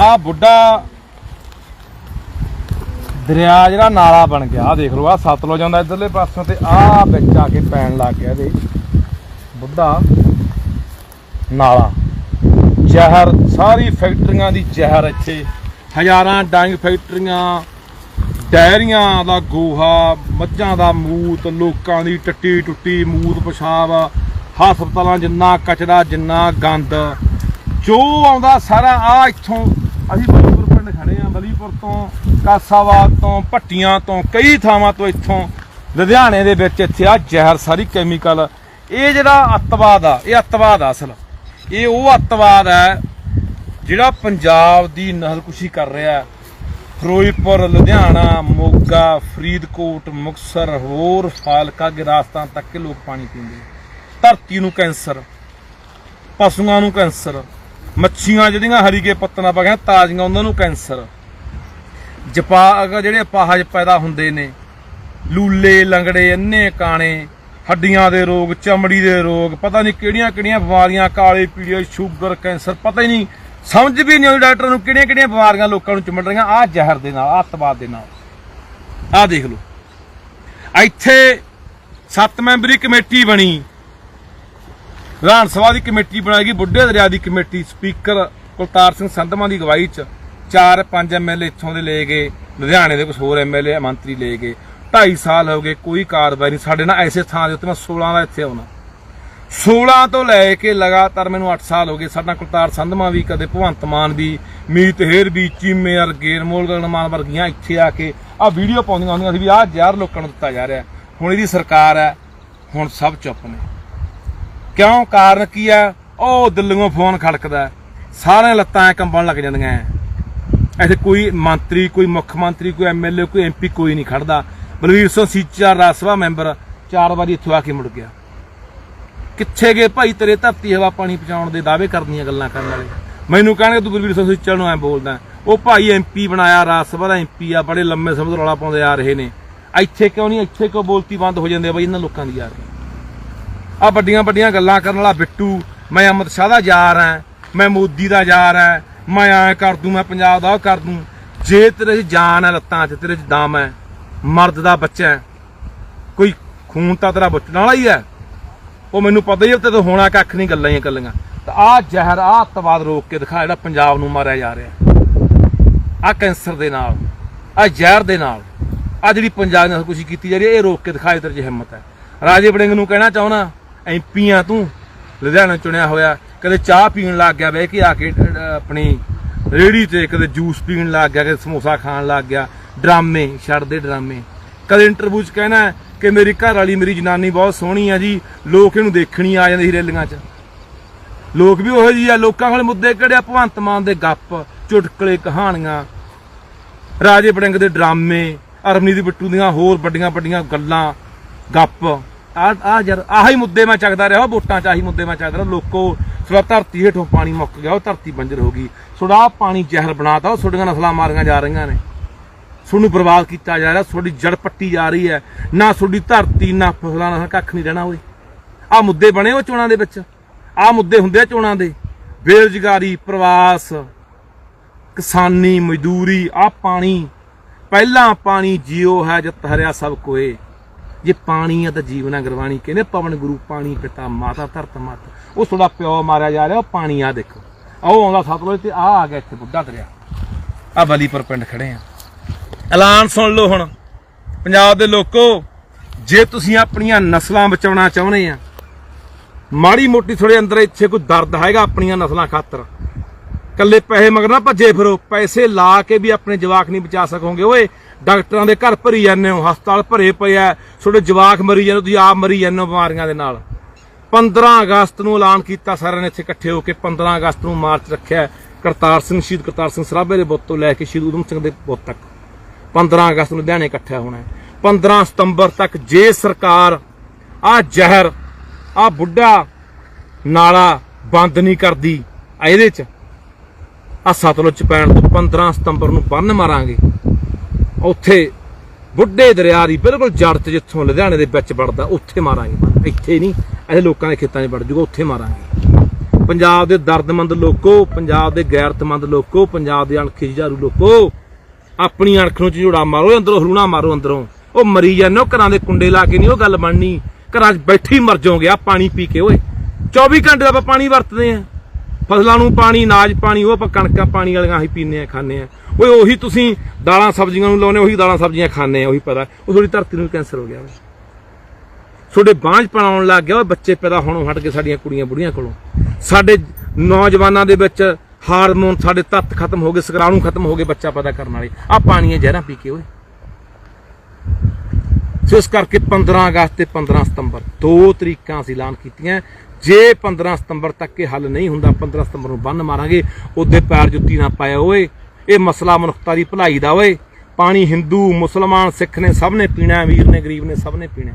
ਆ ਬੁੱਢਾ ਦਰਿਆ ਜਿਹੜਾ ਨਾਲਾ ਬਣ ਗਿਆ। ਆ ਦੇਖ ਲਓ ਆ ਸਤਲੁਜ ਆਉਂਦਾ ਇਧਰਲੇ ਪਾਸੋਂ ਤੇ ਆ ਵਿੱਚ ਆ ਕੇ ਪੈਣ ਲੱਗ ਗਿਆ ਇਹਦੇ। ਬੁੱਢਾ ਨਾਲਾ। ਜ਼ਹਿਰ, ਸਾਰੀ ਫੈਕਟਰੀਆਂ ਦੀ ਜ਼ਹਿਰ ਇੱਥੇ। ਹਜ਼ਾਰਾਂ ਡਾਈਂਗ ਫੈਕਟਰੀਆਂ ਡੈਰੀਆਂ ਦਾ ਗੋਹਾ, ਮੱਝਾਂ ਦਾ ਮੂਤ, ਲੋਕਾਂ ਦੀ ਟੱਟੀ ਟੁੱਟੀ, ਮੂਤ ਪਿਸ਼ਾਬ, ਹਸਪਤਾਲਾਂ ਜਿੰਨਾ ਕਚਰਾ, ਜਿੰਨਾ ਗੰਦ। ਜੋ ਆਉਂਦਾ ਸਾਰਾ ਆ ਇੱਥੋਂ ਅਸੀਂ ਬਲੀਪੁਰ ਪਿੰਡ ਖੜੇ ਆ ਬਲੀਪੁਰ ਤੋਂ ਕਾਸਾਵਾਦ ਤੋਂ, ਭੱਟੀਆਂ ਤੋਂ, ਕਈ ਥਾਵਾਂ ਤੋਂ ਇੱਥੋਂ। ਲੁਧਿਆਣੇ ਦੇ ਵਿੱਚ ਇੱਥੇ ਆ ਜ਼ਹਿਰ, ਸਾਰੀ ਕੈਮੀਕਲ ਇਹ ਜਿਹੜਾ ਅੱਤਵਾਦ ਆ, ਇਹ ਅੱਤਵਾਦ ਆ ਅਸਲ। ਇਹ ਉਹ ਅੱਤਵਾਦ ਹੈ ਜਿਹੜਾ ਪੰਜਾਬ ਦੀ ਨਸਲਕੁਸ਼ੀ ਕਰ ਰਿਹਾ ਹੈ। ਫਿਰੋਜ਼ਪੁਰ, ਲੁਧਿਆਣਾ, ਮੋਗਾ, ਫਰੀਦਕੋਟ ਮੁਕਸਰ ਹੋਰ ਫਾਲਕਾ ਗਿਰਾਸਤਾਂ ਤੱਕ ਲੋਕ ਪਾਣੀ ਪੀਂਦੇ ਧਰਤੀ ਨੂੰ ਕੈਂਸਰ, ਪਸ਼ੂਆਂ ਨੂੰ ਕੈਂਸਰ ਮੱਛੀਆਂ ਜਿਹੜੀਆਂ ਹਰੀਕੇ ਪੱਤਨ ਆਪਾਂ ਕਹਿੰਦੇ ਤਾਜ਼ੀਆਂ, ਉਹਨਾਂ ਨੂੰ ਕੈਂਸਰ। ਜਪਾ ਜਿਹੜੇ ਅਪਾਹਜ ਪੈਦਾ ਹੁੰਦੇ ਨੇ, ਲੂਲੇ, ਲੰਗੜੇ ਅੰਨੇ ਕਾਣੇ, ਹੱਡੀਆਂ ਦੇ ਰੋਗ, ਚਮੜੀ ਦੇ ਰੋਗ, ਪਤਾ ਨਹੀਂ ਕਿਹੜੀਆਂ ਕਿਹੜੀਆਂ ਬਿਮਾਰੀਆਂ, ਕਾਲੇ ਪੀਲੇ, ਸ਼ੂਗਰ, ਕੈਂਸਰ, ਪਤਾ ਹੀ ਨਹੀਂ। ਸਮਝ ਵੀ ਨਹੀਂ ਆਉਂਦੀ ਡਾਕਟਰ ਨੂੰ ਕਿਹੜੀਆਂ ਕਿਹੜੀਆਂ ਬਿਮਾਰੀਆਂ ਲੋਕਾਂ ਨੂੰ ਚਿੰਬੜ ਰਹੀਆਂ। ਆਹ ਜ਼ਹਿਰ ਦੇ ਨਾਲ ਆਹ ਅੱਤਵਾਦ ਦੇ ਨਾਲ। ਆਹ ਦੇਖ ਲਓ। ਇੱਥੇ ਸੱਤ ਮੈਂਬਰੀ ਕਮੇਟੀ ਬਣੀ। ਵਿਧਾਨ ਸਭਾ ਦੀ ਕਮੇਟੀ ਬਣਾਈ ਗਈ, ਬੁੱਢੇ ਦਰਿਆ ਦੀ ਕਮੇਟੀ, ਸਪੀਕਰ ਕੁਲਤਾਰ ਸਿੰਘ ਸੰਧਮਾ ਦੀ ਅਗਵਾਈ 'ਚ ਚਾਰ ਪੰਜ ਐਮਐਲਏ ਇੱਥੋਂ ਦੇ ਲਏ ਗਏ, ਲੁਧਿਆਣੇ ਦੇ ਕੁਝ ਹੋਰ ਐਮਐਲਏ ਮੰਤਰੀ ਲਏ ਗਏ। 2.5 ਸਾਲ ਹੋ ਗਏ, ਕੋਈ ਕਾਰਵਾਈ ਨਹੀਂ, ਸਾਡੇ ਨਾਲ ਐਸੇ ਥਾਂ ਦੇ ਉੱਤੇ ਮੈਂ 16 ਦਾ ਇੱਥੇ ਆਉਣਾ। 16 ਤੋਂ ਲੈ ਕੇ ਲਗਾਤਾਰ ਮੈਨੂੰ 8 ਸਾਲ ਹੋ ਗਏ, ਸਾਡਾ ਕੁਲਤਾਰ ਸੰਧਮਾ ਵੀ ਕਦੇ ਭਗਵੰਤ ਮਾਨ ਵੀ ਮੀਤ ਹੇਰ ਵੀ, ਚੀਮੇ ਵਰਗੇ ਅਨਮੋਲ ਗਗਨਮਾਨ ਵਰਗੀਆਂ ਇੱਥੇ ਆ ਕੇ ਆ ਵੀਡੀਓ ਪਾਉਂਦੀਆਂ ਹੁੰਦੀਆਂ ਸੀ ਵੀ ਆਹ ਜ਼ਹਿਰ ਲੋਕਾਂ ਨੂੰ ਦਿੱਤਾ ਜਾ ਰਿਹਾ। ਹੁਣ ਇਹਦੀ ਸਰਕਾਰ ਹੈ, ਹੁਣ ਸਭ ਚੁੱਪ ਨੇ। ਕਿਉਂ? ਕਾਰਨ ਕੀ ਆ? ਉਹ ਦਿੱਲੀੋਂ ਫੋਨ ਖੜਕਦਾ। ਹੈ। ਸਾਰੇ ਲੱਤਾਂ ਐ ਕੰਬਣ ਲੱਗ ਜਾਂਦੀਆਂ। ਐ। ਇੱਥੇ ਕੋਈ ਮੰਤਰੀ, ਕੋਈ ਮੁੱਖ ਮੰਤਰੀ, ਕੋਈ ਐਮਐਲਏ ਕੋਈ ਐਮਪੀ ਕੋਈ ਨਹੀਂ ਖੜਦਾ। ਬਲਵੀਰ ਸਿੰਘ ਸੀਚਾ ਰਾਜ ਸਭਾ ਮੈਂਬਰ ਚਾਰ ਵਾਰੀ ਇੱਥੋਂ ਆ ਕੇ ਮੁੜ ਗਿਆ। ਕਿੱਥੇ ਗਏ? ਭਾਈ, ਤੇਰੇ ਧਰਤੀ ਹਵਾ ਪਾਣੀ ਪਹੁੰਚਾਉਣ ਦੇ ਦਾਅਵੇ ਕਰਦੀਆਂ ਗੱਲਾਂ ਕਰਨ ਵਾਲੇ। ਮੈਨੂੰ ਕਹਿਣਗੇ, ਤੂੰ ਬਲਵੀਰ ਸਿੰਘ ਸੀਚਾ ਨੂੰ ਐ ਬੋਲਦਾ ਉਹ ਭਾਈ ਐਮਪੀ ਬਣਾਇਆ ਰਾਜ ਸਭਾ ਦਾ ਐਮਪੀ ਆ, ਬੜੇ ਲੰਮੇ ਸਮੇਂ ਤੋਂ ਰੌਲਾ ਪਾਉਂਦੇ ਆ ਰਹੇ ਨੇ। ਇੱਥੇ ਕਿਉਂ ਨਹੀਂ? ਇੱਥੇ ਕਿਉਂ ਬੋਲਤੀ ਬੰਦ ਹੋ ਜਾਂਦੇ ਆ ਬਈ? ਇਹਨਾਂ ਲੋਕਾਂ ਦੀ ਯਾਰ ਆ ਵੱਡੀਆਂ ਵੱਡੀਆਂ ਗੱਲਾਂ ਕਰਨ ਵਾਲਾ ਬਿੱਟੂ, ਮੈਂ ਅਮਿਤ ਸ਼ਾਹ ਦਾ ਯਾਰ ਆ ਮੈਂ ਮੋਦੀ ਦਾ ਯਾਰ ਆ ਮੈਂ ਐ ਕਰ ਦੂੰ, ਮੈਂ ਪੰਜਾਬ ਦਾ ਉਹ ਕਰ ਦੂੰ। ਜੇ ਤੇਰੇ 'ਚ ਜਾਨ ਹੈ ਲੱਤਾਂ 'ਚ, ਤੇਰੇ 'ਚ ਦਮ ਹੈ, ਮਰਦ ਦਾ ਬੱਚਾ ਹੈ, ਕੋਈ ਖੂਨ ਤਾਂ ਤੇਰਾ ਬਚਣ ਵਾਲਾ ਹੀ ਹੈ। ਉਹ ਮੈਨੂੰ ਪਤਾ ਹੀ ਹੈ ਤੇ ਹੋਣਾ ਕੱਖ ਨਹੀਂ, ਗੱਲਾਂ ਹੀ ਆ ਤਾਂ ਆ ਜ਼ਹਿਰ ਆ ਅੱਤਵਾਦ ਰੋਕ ਕੇ ਦਿਖਾ ਜਿਹੜਾ ਪੰਜਾਬ ਨੂੰ ਮਾਰਿਆ ਜਾ ਰਿਹਾ। ਆ ਕੈਂਸਰ ਦੇ ਨਾਲ ਆ ਜ਼ਹਿਰ ਦੇ ਨਾਲ ਆ ਜਿਹੜੀ ਪੰਜਾਬ ਨਾਲ ਕੁਛ ਕੀਤੀ ਜਾ ਰਹੀ ਹੈ, ਇਹ ਰੋਕ ਕੇ ਦਿਖਾਏ ਤੇਰੇ 'ਚ ਹਿੰਮਤ ਹੈ। ਰਾਜੇ ਵੜਿੰਗ ਨੂੰ ਕਹਿਣਾ ਚਾਹੁੰਦਾ ਐਮਪੀ ਆ ਤੂੰ। ਲੁਧਿਆਣਾ ਚੁਣਿਆ ਹੋਇਆ। ਕਦੇ ਚਾਹ ਪੀਣ ਲੱਗ ਗਿਆ ਬਹਿ ਕੇ ਆ ਕੇ ਆਪਣੀ ਰੇੜੀ ਤੇ ਕਦੇ ਜੂਸ ਪੀਣ ਲੱਗ ਗਿਆ, ਕਦੇ ਸਮੋਸਾ ਖਾਣ ਲੱਗ ਗਿਆ। ਡਰਾਮੇ, ਛੱਡਦੇ ਡਰਾਮੇ। ਕਦੇ ਇੰਟਰਵਿਊ 'ਚ ਕਹਿਣਾ ਕਿ ਮੇਰੀ ਘਰ ਵਾਲੀ ਮੇਰੀ ਜਨਾਨੀ ਬਹੁਤ ਸੋਹਣੀ ਆ ਜੀ, ਲੋਕ ਇਹਨੂੰ ਦੇਖਣੀ ਆ ਜਾਂਦੇ ਸੀ ਰੈਲੀਆਂ 'ਚ। ਲੋਕ ਵੀ ਉਹੋ ਜਿਹੀ ਆ, ਲੋਕਾਂ ਕੋਲ ਮੁੱਦੇ ਕਿਹੜੇ ਆ? ਭਗਵੰਤ ਮਾਨ ਦੇ ਗੱਪ, ਚੁਟਕਲੇ ਕਹਾਣੀਆਂ। ਰਾਜੇ ਬੜਿੰਗ ਦੇ ਡਰਾਮੇ ਅਰਮਨੀਤ ਬਿੱਟੂ ਦੀਆਂ ਹੋਰ ਵੱਡੀਆਂ ਵੱਡੀਆਂ ਗੱਲਾਂ, ਗੱਪ। ਆ ਆ ਯਾਰ, ਆਹੀ ਮੁੱਦੇ ਮੈਂ ਚੱਕਦਾ ਰਿਹਾ, ਵੋਟਾਂ ਚ ਆਹੀ ਮੁੱਦੇ ਮੈਂ ਚੱਕਦਾ ਰਿਹਾ। ਲੋਕੋ ਥੋੜਾ ਧਰਤੀ ਹੇਠੋਂ ਪਾਣੀ ਮੁੱਕ ਗਿਆ, ਉਹ ਧਰਤੀ ਬੰਜਰ ਹੋ ਗਈ। ਥੋੜਾ ਪਾਣੀ ਜ਼ਹਿਰ ਬਣਾਤਾ, ਉਹ ਤੁਹਾਡੀਆਂ ਨਸਲਾਂ ਮਾਰੀਆਂ ਜਾ ਰਹੀਆਂ ਨੇ। ਤੁਹਾਨੂੰ ਬਰਬਾਦ ਕੀਤਾ ਜਾ ਰਿਹਾ, ਤੁਹਾਡੀ ਜੜ ਪੱਟੀ ਜਾ ਰਹੀ ਹੈ। ਨਾ ਤੁਹਾਡੀ ਧਰਤੀ, ਨਾ ਫਸਲਾਂ, ਨਾ ਕੱਖ ਨਹੀਂ ਰਹਿਣਾ ਓਏ ਆ ਮੁੱਦੇ ਬਣੇ ਉਹ ਚੋਣਾਂ ਦੇ ਵਿੱਚ। ਆ ਮੁੱਦੇ ਹੁੰਦੇ ਆ ਚੋਣਾਂ ਦੇ। ਬੇਰੁਜ਼ਗਾਰੀ, ਪ੍ਰਵਾਸ, ਕਿਸਾਨੀ, ਮਜ਼ਦੂਰੀ ਆ ਪਾਣੀ। ਪਹਿਲਾਂ ਪਾਣੀ ਜਿਉ ਹੈ, ਜਤ ਹਰਿਆ ਸਭ ਕੋਏ। ਜੇ ਪਾਣੀ ਆ ਤਾਂ ਜੀਵਨ ਗੁਰਬਾਣੀ ਕਹਿੰਦੇ, ਪਵਨ ਗੁਰੂ ਪਾਣੀ ਪਿਤਾ, ਮਾਤਾ ਧਰਤ ਮਤ। ਉਹ ਤੁਹਾਡਾ ਪਿਓ ਮਾਰਿਆ ਜਾ ਰਿਹਾ, ਉਹ ਪਾਣੀ ਆ ਦੇਖੋ। ਆਹ ਆਉਂਦਾ ਸਤਲੁਜ ਤੇ ਆ ਆ ਗਿਆ ਇੱਥੇ ਬੁੱਢਾ ਦਰਿਆ। ਆ ਬਲੀਪੁਰ ਪਿੰਡ ਖੜੇ ਆ। ਐਲਾਨ ਸੁਣ ਲਓ ਹੁਣ। ਪੰਜਾਬ ਦੇ ਲੋਕੋ, ਜੇ ਤੁਸੀਂ ਆਪਣੀਆਂ ਨਸਲਾਂ ਬਚਾਉਣਾ ਚਾਹੁੰਦੇ ਆ, ਮਾੜੀ ਮੋਟੀ ਥੋੜੇ ਅੰਦਰ ਇੱਥੇ ਕੋਈ ਦਰਦ ਹੈਗਾ ਆਪਣੀਆਂ ਨਸਲਾਂ ਖਾਤਰ। ਕੱਲੇ ਪੈਸੇ ਮਗਰ ਨਾ ਭੱਜੇ ਫਿਰੋ। ਪੈਸੇ ਲਾ ਕੇ ਵੀ ਆਪਣੇ ਜਵਾਕ ਨਹੀਂ ਬਚਾ ਸਕੋਗੇ। ਓਏ ਡਾਕਟਰਾਂ ਦੇ ਘਰ ਭਰੀ ਜਾਂਦੇ ਹੋ, ਹਸਪਤਾਲ ਭਰੇ ਪਏ ਆ, ਤੁਹਾਡੇ ਜਵਾਕ ਮਰੀ ਜਾਂਦੇ, ਤੁਸੀਂ ਆਪ ਮਰੀ ਜਾਂਦੇ ਹੋ ਬਿਮਾਰੀਆਂ ਦੇ ਨਾਲ। 15 ਅਗਸਤ ਨੂੰ ਐਲਾਨ ਕੀਤਾ ਸਾਰਿਆਂ ਨੇ ਇੱਥੇ ਇਕੱਠੇ ਹੋ ਕੇ 15 ਅਗਸਤ ਨੂੰ ਮਾਰਚ ਰੱਖਿਆ ਕਰਤਾਰ ਸਿੰਘ, ਸ਼ਹੀਦ ਕਰਤਾਰ ਸਿੰਘ ਸਰਾਭੇ ਦੇ ਬੁੱਤ ਤੋਂ ਲੈ ਕੇ ਸ਼ਹੀਦ ਊਧਮ ਸਿੰਘ ਦੇ ਬੁੱਤ ਤੱਕ। 15 ਅਗਸਤ ਨੂੰ ਲੁਧਿਆਣੇ ਇਕੱਠਾ ਹੋਣਾ ਹੈ। 15 ਸਤੰਬਰ ਤੱਕ ਜੇ ਸਰਕਾਰ ਆ ਜ਼ਹਿਰ, ਆ ਬੁੱਢਾ ਨਾਲਾ ਬੰਦ ਨਹੀਂ ਕਰਦੀ ਇਹਦੇ ਚ, ਆ ਸਤਲੁਜ ਚ ਪੈਣ ਤੋਂ 15 ਸਤੰਬਰ ਨੂੰ ਬੰਨ ਮਾਰਾਂਗੇ। ਉੱਥੇ ਬੁੱਢੇ ਦਰਿਆ ਦੀ ਬਿਲਕੁਲ ਜੜ ਤੇ ਜਿੱਥੋਂ ਲੁਧਿਆਣੇ ਦੇ ਵਿੱਚ ਵੜਦਾ, ਉੱਥੇ ਮਾਰਾਂਗੇ ਇੱਥੇ ਨਹੀਂ ਇਹ ਲੋਕਾਂ ਦੇ ਖੇਤਾਂ 'ਚ ਵੜ ਜੂਗਾ, ਉੱਥੇ ਮਾਰਾਂਗੇ। ਪੰਜਾਬ ਦੇ ਦਰਦਮੰਦ ਲੋਕੋ, ਪੰਜਾਬ ਦੇ ਗੈਰਤਮੰਦ ਲੋਕੋ, ਪੰਜਾਬ ਦੇ ਅਣਖੀ ਜੁਝਾਰੂ ਲੋਕੋ, ਆਪਣੀ ਅਣਖ ਨੂੰ ਝੂੜਾ ਮਾਰੋ, ਅੰਦਰੋਂ ਹਲੂਣਾ ਮਾਰੋ ਅੰਦਰੋਂ। ਉਹ ਮਰੀ ਜਾਂਦੇ ਹੋ, ਘਰਾਂ ਦੇ ਕੁੰਡੇ ਲਾ ਕੇ ਨਹੀਂ ਉਹ ਗੱਲ ਬਣਨੀ। ਘਰਾਂ 'ਚ ਬੈਠੀ ਮਰ ਜਾਓਗੇ ਆ ਪਾਣੀ ਪੀ ਕੇ, ਓਏ। 24 ਘੰਟੇ ਦਾ ਆਪਾਂ ਪਾਣੀ ਵਰਤਦੇ ਆ ਫਸਲਾਂ ਨੂੰ ਪਾਣੀ, ਅਨਾਜ ਪਾਣੀ, ਉਹ ਆਪਾਂ ਕਣਕਾਂ ਪਾਣੀ ਵਾਲੀਆਂ ਹੀ ਪੀਂਦੇ ਆ ਖਾਂਦੇ ਆ ਓਏ, ਉਹੀ ਤੁਸੀਂ ਦਾਲਾਂ, ਸਬਜ਼ੀਆਂ ਨੂੰ ਲਾਉਨੇ ਉਹੀ ਦਾਲਾਂ, ਸਬਜ਼ੀਆਂ ਖਾਂਦੇ ਆ ਉਹੀ ਪਤਾ। ਉਹ ਥੋੜੀ ਧਰਤੀ ਨੂੰ ਕੈਂਸਰ ਹੋ ਗਿਆ ਤੁਹਾਡੇ ਬਾਂਝ ਪਣਾਉਣ ਲੱਗ ਗਿਆ ਓਏ ਬੱਚੇ ਪੈਦਾ ਹੋਣੋਂ ਹਟ ਕੇ ਸਾਡੀਆਂ ਕੁੜੀਆਂ ਬੁੜੀਆਂ ਕੋਲੋਂ। ਸਾਡੇ ਨੌਜਵਾਨਾਂ ਦੇ ਵਿੱਚ ਹਾਰਮੋਨ ਸਾਡੇ ਤੱਤ ਖਤਮ ਹੋ ਗਏ, ਸਕਰਾਣੂ ਖਤਮ ਹੋ ਗਏ ਬੱਚਾ ਪੈਦਾ ਕਰਨ ਵਾਲੇ। ਆ ਪਾਣੀਆਂ ਜ਼ਹਿਰਾਂ ਪੀ ਕੇ, ਓਏ। ਸੋ ਇਸ ਕਰਕੇ 15 ਅਗਸਤ ਤੇ 15 ਸਤੰਬਰ ਦੋ ਤਰੀਕਾਂ ਅਸੀਂ ਐਲਾਨ ਕੀਤੀਆਂ। ਜੇ 15 ਸਤੰਬਰ ਤੱਕ ਇਹ ਹੱਲ ਨਹੀਂ ਹੁੰਦਾ 15 ਸਤੰਬਰ ਨੂੰ ਬੰਨ ਮਾਰਾਂਗੇ ਉਹਦੇ ਪੈਰ ਜੁੱਤੀ ਨਾ ਪਾਇਆ ਓਏ ਇਹ ਮਸਲਾ ਮਨੁੱਖਤਾ ਦੀ ਭਲਾਈ ਦਾ ਓਏ ਪਾਣੀ ਹਿੰਦੂ ਮੁਸਲਮਾਨ ਸਿੱਖ ਨੇ ਸਭ ਨੇ ਪੀਣਾ ਹੈ, ਅਮੀਰ ਨੇ ਗਰੀਬ ਨੇ ਸਭ ਨੇ ਪੀਣਾ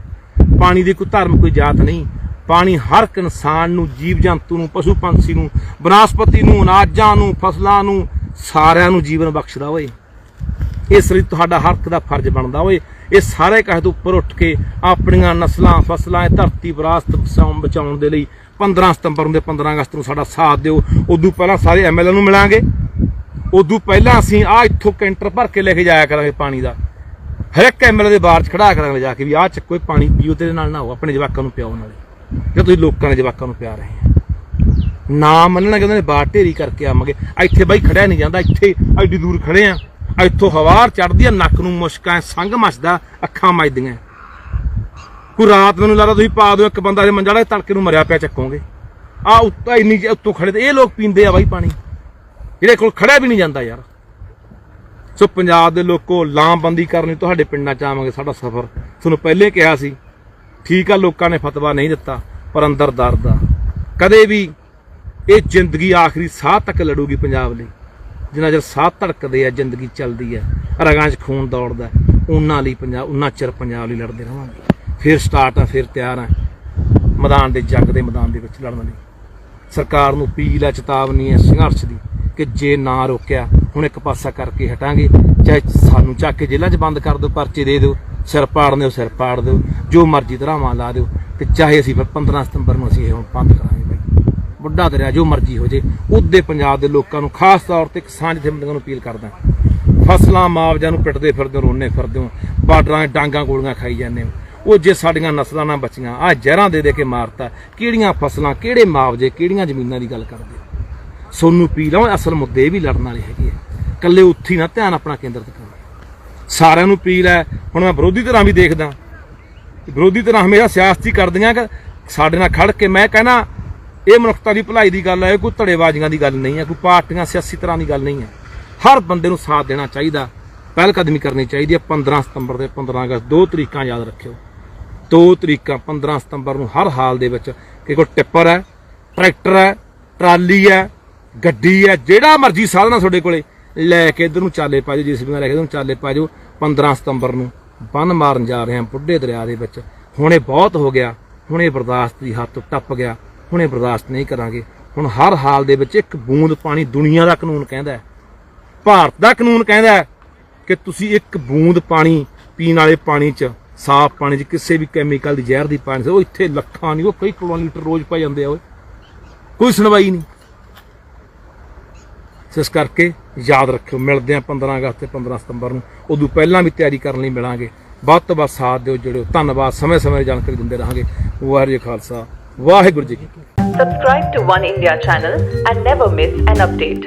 ਪਾਣੀ ਦੀ ਕੋਈ ਧਰਮ ਕੋਈ ਜਾਤ ਨਹੀਂ। ਪਾਣੀ ਹਰ ਇੱਕ ਇਨਸਾਨ ਨੂੰ ਜੀਵ ਜੰਤੂ ਨੂੰ ਪਸ਼ੂ ਪੰਛੀ ਨੂੰ ਬਨਸਪਤੀ ਨੂੰ ਅਨਾਜਾਂ ਨੂੰ ਫਸਲਾਂ ਨੂੰ ਸਾਰਿਆਂ ਨੂੰ ਜੀਵਨ ਬਖਸ਼ਦਾ ਓਏ ਇਸ ਲਈ ਤੁਹਾਡਾ ਹਰ ਇੱਕ ਦਾ ਫਰਜ਼ ਬਣਦਾ ਓਏ ਇਹ ਸਾਰੇ ਕਹੇ ਤੋਂ ਉੱਪਰ ਉੱਠ ਕੇ ਆਪਣੀਆਂ ਨਸਲਾਂ ਫਸਲਾਂ ਇਹ ਧਰਤੀ ਵਿਰਾਸਤ ਬਚਾਉਣ ਬਚਾਉਣ ਦੇ ਲਈ 15 ਸਤੰਬਰ ਨੂੰ ਤੇ 15 ਅਗਸਤ ਨੂੰ ਸਾਡਾ ਸਾਥ ਦਿਓ। ਉਦੋਂ ਪਹਿਲਾਂ ਸਾਰੇ ਐਮਐਲਏ ਨੂੰ ਮਿਲਾਂਗੇ। ਉਦੋਂ ਪਹਿਲਾਂ ਅਸੀਂ ਆ ਇੱਥੋਂ ਕੈਂਟਰ ਭਰ ਕੇ ਲੈ ਕੇ ਜਾਇਆ ਕਰਾਂਗੇ ਪਾਣੀ ਦਾ। ਹਰ ਇੱਕ ਐਮਐਲਏ ਦੇ ਬਾਹਰ ਚ ਖੜਾ ਕਰਾਂਗੇ ਜਾ ਕੇ ਵੀ ਆਹ ਚੱਕੋ ਪਾਣੀ ਪੀਓ ਤੇ ਇਹਦੇ ਨਾਲ ਨਹਾਓ, ਆਪਣੇ ਜਵਾਕਾਂ ਨੂੰ ਪਿਆਓ ਨਾਲੇ। ਜੇ ਤੁਸੀਂ ਲੋਕਾਂ ਦੇ ਜਵਾਕਾਂ ਨੂੰ ਪਿਆ ਰਹੇ ਆ ਨਾ ਮੰਨਣਗੇ ਉਹਨਾਂ ਨੇ ਬਾਹਰ ਢੇਰੀ ਕਰਕੇ ਆਵਾਂਗੇ। ਇੱਥੇ ਬਾਈ ਖੜਿਆ ਨਹੀਂ ਜਾਂਦਾ, ਇੱਥੇ ਐਡੀ ਦੂਰ ਖੜੇ ਆ। ਇੱਥੋਂ ਹਵਾਰ ਚੜਦੀ ਆ, ਨੱਕ ਨੂੰ ਮੁਸ਼ਕਾਂ ਸੰਗ ਮੱਚਦਾ, ਅੱਖਾਂ ਮੱਚਦੀਆਂ ਕੋਈ ਰਾਤ ਮੈਨੂੰ ਲੱਗਦਾ ਤੁਸੀਂ ਪਾ ਦਿਓ, ਇੱਕ ਬੰਦਾ ਇਹ ਮੰਜਾ ਜਿਹੜਾ ਤੜਕੇ ਨੂੰ ਮਰਿਆ ਪਿਆ ਚੱਕੋਗੇ। ਆ ਉੱਤੋਂ ਇੰਨੀ ਉੱਤੋਂ ਖੜੇ ਤੇ ਇਹ ਲੋਕ ਪੀਂਦੇ ਆ ਬਾਈ ਪਾਣੀ। ਜਿਹੜੇ ਕੋਲ ਖੜਿਆ ਵੀ ਨਹੀਂ ਜਾਂਦਾ ਯਾਰ। ਸੋ ਪੰਜਾਬ ਦੇ ਲੋਕੋ, ਲਾਮਬੰਦੀ ਕਰਨੀ ਤੁਹਾਡੇ ਪਿੰਡਾਂ ਚ ਆਵਾਂਗੇ, ਸਾਡਾ ਸਫ਼ਰ। ਤੁਹਾਨੂੰ ਪਹਿਲੇ ਕਿਹਾ ਸੀ, ਠੀਕ ਆ, ਲੋਕਾਂ ਨੇ ਫਤਵਾ ਨਹੀਂ ਦਿੱਤਾ, ਪਰ ਅੰਦਰ ਦਰਦ ਆ। ਕਦੇ ਵੀ ਇਹ ਜ਼ਿੰਦਗੀ ਆਖਰੀ ਸਾਹ ਤੱਕ ਲੜੂਗੀ ਪੰਜਾਬ ਲਈ। ਜਿੰਨਾ ਚਿਰ ਸਾਹ ਧੜਕਦੇ ਆ, ਜ਼ਿੰਦਗੀ ਚੱਲਦੀ ਆ, ਰਗਾਂ 'ਚ ਖੂਨ ਦੌੜਦਾ, ਉਹਨਾਂ ਲਈ ਪੰਜਾਬ ਉਹਨਾਂ ਚਿਰ ਪੰਜਾਬ ਲਈ ਲੜਦੇ ਰਹਾਂਗੇ ਫਿਰ ਸਟਾਰਟ ਆ, ਫਿਰ ਤਿਆਰ ਆ। ਮੈਦਾਨ ਦੇ ਜੱਗ ਦੇ ਮੈਦਾਨ ਦੇ ਵਿੱਚ ਲੜਨ ਲਈ। ਸਰਕਾਰ ਨੂੰ ਅਪੀਲ ਆ, ਚੇਤਾਵਨੀ ਹੈ ਸੰਘਰਸ਼ ਦੀ ਕਿ ਜੇ ਨਾ ਰੋਕਿਆ, ਹੁਣ ਇੱਕ ਪਾਸਾ ਕਰਕੇ ਹਟਾਂਗੇ। ਚਾਹੇ ਸਾਨੂੰ ਚੱਕ ਕੇ ਜੇਲ੍ਹਾਂ 'ਚ ਬੰਦ ਕਰ ਦਿਓ, ਪਰਚੇ ਦੇ ਦਿਓ, ਸਿਰ ਪਾੜ ਦਿਓ ਸਿਰ ਪਾੜ ਦਿਓ, ਜੋ ਮਰਜ਼ੀ ਧਰਾਵਾਂ ਲਾ ਦਿਓ, ਤੇ ਚਾਹੇ ਅਸੀਂ ਫਿਰ 15 ਸਤੰਬਰ ਨੂੰ ਅਸੀਂ ਇਹ ਹੁਣ ਬੰਦ ਕਰਾਂਗੇ। ਬੁੱਢਾ ਦਰਿਆ ਜੋ ਮਰਜ਼ੀ ਹੋ ਜੇ, ਉਹਦੇ ਪੰਜਾਬ ਦੇ ਲੋਕਾਂ ਨੂੰ ਖਾਸ ਤੌਰ ਤੇ ਕਿਸਾਨ ਜਥੇਬੰਦੀਆਂ ਨੂੰ ਅਪੀਲ ਕਰਦਾ ਫਸਲਾਂ ਮੁਆਵਜ਼ਾ ਨੂੰ ਪਿੱਟਦੇ ਫਿਰਦੇ ਹੋ ਰੋਨੇ ਫਿਰਦੇ ਹੋ, ਬਾਰਡਰਾਂ 'ਤੇ ਡਾਂਗਾਂ ਗੋਲੀਆਂ ਖਾਈ ਜਾਂਦੇ ਹੋ। ਉਹ ਜੇ ਸਾਡੀਆਂ ਨਸਲਾਂ ਨਾ ਬਚੀਆਂ ਆ ਜ਼ਹਿਰਾਂ ਦੇ ਦੇ ਕੇ ਮਾਰਤਾ, ਕਿਹੜੀਆਂ ਫਸਲਾਂ, ਕਿਹੜੇ ਮੁਆਵਜ਼ੇ ਕਿਹੜੀਆਂ ਜ਼ਮੀਨਾਂ ਦੀ ਗੱਲ ਕਰਦੇ ਸੋਨੂੰ ਪੀ ਲਓ ਅਸਲ ਮੁੱਦੇ ਵੀ ਲੜਨ ਵਾਲੇ ਹੈਗੇ ਆ। ਕੱਲੇ ਉੱਥੇ ਹੀ ਨਾ ਧਿਆਨ ਆਪਣਾ ਕੇਂਦਰਿਤ ਕਰੋ ਸਾਰਿਆਂ ਨੂੰ ਅਪੀਲ ਹੈ, ਹੁਣ ਮੈਂ ਵਿਰੋਧੀ ਧਿਰਾਂ ਵੀ ਦੇਖਦਾ। ਵਿਰੋਧੀ ਧਿਰਾਂ ਹਮੇਸ਼ਾ ਸਿਆਸਤੀ ਕਰਦੀਆਂ ਕਿ ਸਾਡੇ ਨਾਲ ਖੜ ਕੇ ਮੈਂ ਕਹਿੰਦਾ ਇਹ ਮਨੁੱਖਤਾ ਦੀ ਭਲਾਈ ਦੀ ਗੱਲ ਹੈ, ਇਹ ਕੋਈ ਧੜੇਬਾਜ਼ੀਆਂ ਦੀ ਗੱਲ ਨਹੀਂ ਹੈ, ਕੋਈ ਪਾਰਟੀਆਂ ਸਿਆਸੀ ਤਰ੍ਹਾਂ ਦੀ ਗੱਲ ਨਹੀਂ ਹੈ। ਹਰ ਬੰਦੇ ਨੂੰ ਸਾਥ ਦੇਣਾ ਚਾਹੀਦਾ ਪਹਿਲ ਕਦਮੀ ਕਰਨੀ ਚਾਹੀਦੀ ਹੈ। 15 ਸਤੰਬਰ ਤੇ 15 ਅਗਸਤ, ਦੋ ਤਰੀਕਾਂ ਯਾਦ ਰੱਖਿਓ। ਦੋ ਤਰੀਕਾਂ 15 ਸਤੰਬਰ ਨੂੰ ਹਰ ਹਾਲ ਦੇ ਵਿੱਚ ਕਿ ਕੋਈ ਟਿੱਪਰ ਹੈ, ਟਰੈਕਟਰ ਹੈ, ਟਰਾਲੀ ਹੈ, ਗੱਡੀ ਹੈ, ਜਿਹੜਾ ਮਰਜ਼ੀ ਸਾਧਨ ਤੁਹਾਡੇ ਕੋਲੇ, ਲੈ ਕੇ ਇਧਰ ਨੂੰ ਚਾਲੇ ਪਾ ਜਾਓ ਜਿਸ ਨਾਲ ਲੈ ਕੇ ਇਧਰ ਨੂੰ ਚਾਲੇ ਪਾ ਜਾਓ। 15 ਸਤੰਬਰ ਨੂੰ ਬੰਨ ਮਾਰਨ ਜਾ ਰਹੇ ਹਾਂ ਬੁੱਢੇ ਦਰਿਆ ਦੇ ਵਿੱਚ। ਹੁਣ ਇਹ ਬਹੁਤ ਹੋ ਗਿਆ, ਹੁਣ ਇਹ ਬਰਦਾਸ਼ਤ ਦੀ ਹੱਦ ਤੋਂ ਟੱਪ ਗਿਆ। ਹੁਣ ਬਰਦਾਸ਼ਤ ਨਹੀਂ ਕਰਾਂਗੇ। ਹੁਣ ਹਰ ਹਾਲ ਦੇ ਵਿੱਚ ਇੱਕ ਬੂੰਦ ਪਾਣੀ ਦੁਨੀਆ ਦਾ ਕਾਨੂੰਨ ਕਹਿੰਦਾ ਭਾਰਤ ਦਾ ਕਾਨੂੰਨ ਕਹਿੰਦਾ ਕਿ ਤੁਸੀਂ ਇੱਕ ਬੂੰਦ ਪਾਣੀ ਪੀਣ ਵਾਲੇ ਪਾਣੀ 'ਚ, ਸਾਫ਼ ਪਾਣੀ 'ਚ, ਕਿਸੇ ਵੀ ਕੈਮੀਕਲ ਦੀ ਜ਼ਹਿਰ ਦੀ ਪਾਣੀ 'ਚ, ਉਹ ਇੱਥੇ ਲੱਖਾਂ ਨਹੀਂ, ਉਹ ਕਈ ਕਰੋੜਾਂ ਲੀਟਰ ਰੋਜ਼ ਪੈ ਜਾਂਦੇ ਆ ਓਏ। ਕੋਈ ਸੁਣਵਾਈ ਨਹੀਂ। ਇਸ ਕਰਕੇ ਯਾਦ ਰੱਖਿਓ, ਮਿਲਦੇ ਆ 15 ਅਗਸਤ ਤੇ 15 ਸਤੰਬਰ ਨੂੰ। ਉਦੋਂ ਪਹਿਲਾਂ ਵੀ ਤਿਆਰੀ ਕਰਨ ਲਈ ਮਿਲਾਂਗੇ। ਵੱਧ ਤੋਂ ਵੱਧ ਸਾਥ ਦਿਓ ਜਿਹੜੇ ਧੰਨਵਾਦ। ਸਮੇਂ ਸਮੇਂ ਜਾਣਕਾਰੀ ਦਿੰਦੇ ਰਹਾਂਗੇ। ਵਾਹਿਗੁਰੂ ਖਾਲਸਾ। ਵਾਹਿਗੁਰੂ ਜੀ ਕੀ ਫਤਿਹ Subscribe to One India channel and never miss an update.